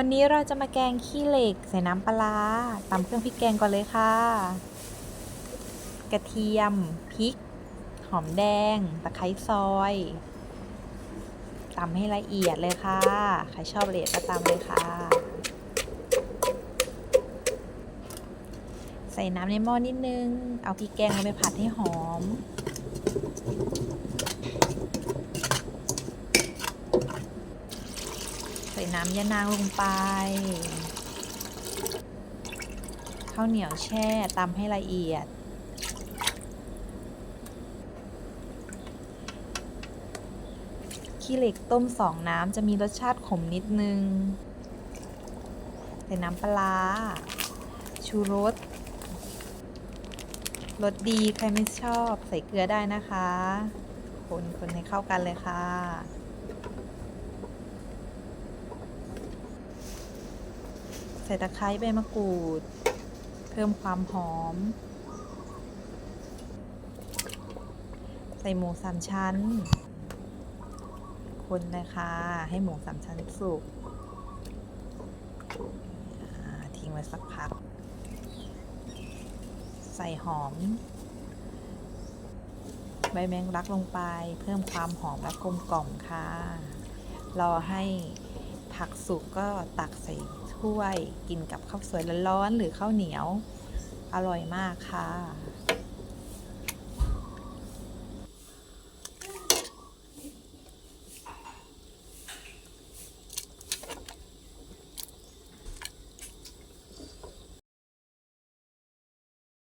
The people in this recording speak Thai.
วันนี้เราจะมาแกงขี้เหล็กใส่น้ำปลาตำเครื่องพริกแกงก่อนเลยค่ะ กระเทียมพริก หอมแดง ตะไคร้ซอยตำให้ละเอียดเลยค่ะ ใครชอบละเอียดก็ตำเลยค่ะ ใส่น้ำในหม้อนิดนึง เอาพริกแกงลงไปผัดให้หอม ใส่น้ำยะนางลงไป ข้าวเหนียวแช่ตำให้ละเอียด ขี้เหล็กต้มสองน้ำจะมีรสชาติขมนิดนึง ใส่น้ำปลาร้าชูรสรสดีใครไม่ชอบใส่เกลือได้นะคะ คนคนให้เข้ากันเลยค่ะ ใส่ตะไคร้ใบมะกรูด เพิ่มความหอม ใส่หมูสามชั้น คนเลยค่ะ ให้หมูสามชั้นสุกทิ้งไว้สักพัก ใส่หอม ใบแมงลักลงไป เพิ่มความหอมและกลมกล่อมค่ะ รอให้ ผักสุกก็ตักใส่ถ้วย กินกับข้าวสวยร้อนๆหรือข้าวเหนียว อร่อยมากค่ะ